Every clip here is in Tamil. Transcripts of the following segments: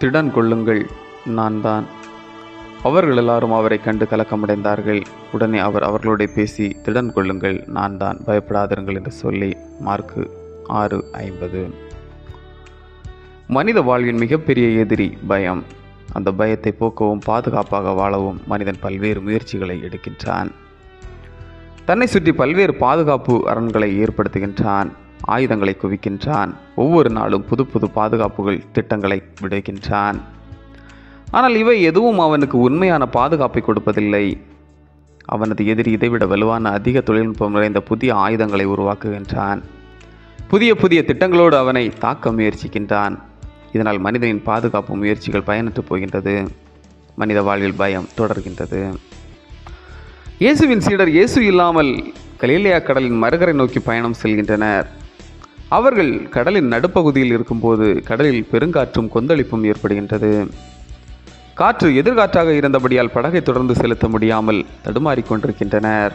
திடன் கொள்ளுங்கள் நான் தான் அவர்கள் எல்லாரும் அவரை கண்டு கலக்கமடைந்தார்கள். உடனே அவர் அவர்களோட பேசி திடன் கொள்ளுங்கள் நான் தான் பயப்படாதிருங்கள் என்று சொல்லி மார்க்கு ஆறு ஐம்பது. மனித வாழ்வின் மிகப்பெரிய எதிரி பயம். அந்த பயத்தை போக்கவும் பாதுகாப்பாக வாழவும் மனிதன் பல்வேறு முயற்சிகளை எடுக்கின்றான். தன்னை சுற்றி பல்வேறு பாதுகாப்பு அரண்களை ஏற்படுத்துகின்றான். ஆயுதங்களை குவிக்கின்றான். ஒவ்வொரு நாளும் புது புது பாதுகாப்புகள் திட்டங்களை விடுகின்றான். ஆனால் இவை எதுவும் அவனுக்கு உண்மையான பாதுகாப்பை கொடுப்பதில்லை. அவனது எதிரி இதைவிட வலுவான அதிக தொழில்நுட்பம் நிறைந்த புதிய ஆயுதங்களை உருவாக்குகின்றான். புதிய புதிய திட்டங்களோடு அவனை தாக்க முயற்சிக்கின்றான். இதனால் மனிதனின் பாதுகாப்பு முயற்சிகள் பயனற்று போகின்றது. மனித வாழ்வில் பயம் தொடர்கின்றது. இயேசுவின் சீடர் இயேசு இல்லாமல் கலீலியா கடலின் மறுகரை நோக்கி பயணம் செல்கின்றனர். அவர்கள் கடலின் நடுப்பகுதியில் இருக்கும்போது கடலில் பெருங்காற்றும் கொந்தளிப்பும் ஏற்படுகின்றது. காற்று எதிர்காற்றாக இருந்தபடியால் படகை தொடர்ந்து செலுத்த முடியாமல் தடுமாறிக்கொண்டிருக்கின்றனர்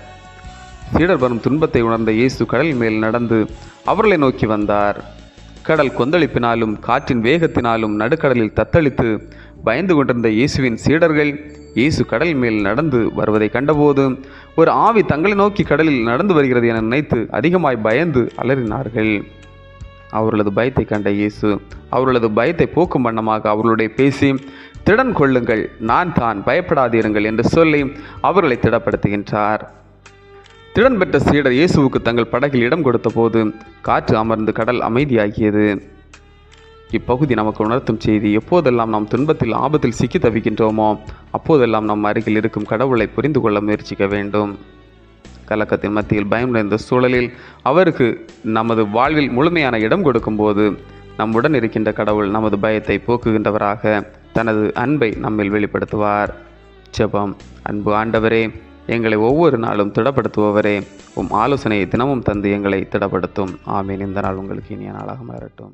சீடர் வரும் துன்பத்தை உணர்ந்த இயேசு கடலின் மேல் நடந்து அவர்களை நோக்கி வந்தார். கடல் கொந்தளிப்பினாலும் காற்றின் வேகத்தினாலும் நடுக்கடலில் தத்தளித்து பயந்து கொண்டிருந்த இயேசுவின் சீடர்கள் இயேசு கடல் மேல் நடந்து வருவதை கண்டபோது ஒரு ஆவி தங்களை நோக்கி கடலில் நடந்து வருகிறது என நினைத்து அதிகமாய் பயந்து அலறினார்கள். அவர்களது பயத்தை கண்ட இயேசு அவர்களது பயத்தை போக்கும் வண்ணமாக அவர்களுடைய பேசி திடன் கொள்ளுங்கள் நான் தான் பயப்படாதிருங்கள் என்று சொல்லி அவர்களை திடப்படுத்துகின்றார். திடன் பெற்ற சீடர் இயேசுவுக்கு தங்கள் படகில் இடம் கொடுத்த போது காற்று அமர்ந்து கடல் அமைதியாகியது. இப்பகுதி நமக்கு உணர்த்தும் செய்தி எப்போதெல்லாம் நாம் துன்பத்தில் ஆபத்தில் சிக்கி தவிக்கின்றோமோ அப்போதெல்லாம் நம் அருகில் இருக்கும் கடவுளை புரிந்து கொள்ள முயற்சிக்க வேண்டும். கலக்கத்தின் மத்தியில் பயம் நிறைந்த சூழலில் அவருக்கு நமது வாழ்வில் முழுமையான இடம் கொடுக்கும்போது நம்முடன் இருக்கின்ற கடவுள் நமது பயத்தை போக்குகின்றவராக தனது அன்பை நம்மில் வெளிப்படுத்துவார். ஜெபம். அன்பு ஆண்டவரே எங்களை ஒவ்வொரு நாளும் திடப்படுத்துபவரே உம் ஆலோசனையை தினமும் தந்து எங்களை திடப்படுத்தும். ஆமீன். இந்த நாள் உங்களுக்கு இனிய நாளாக மாறட்டும்.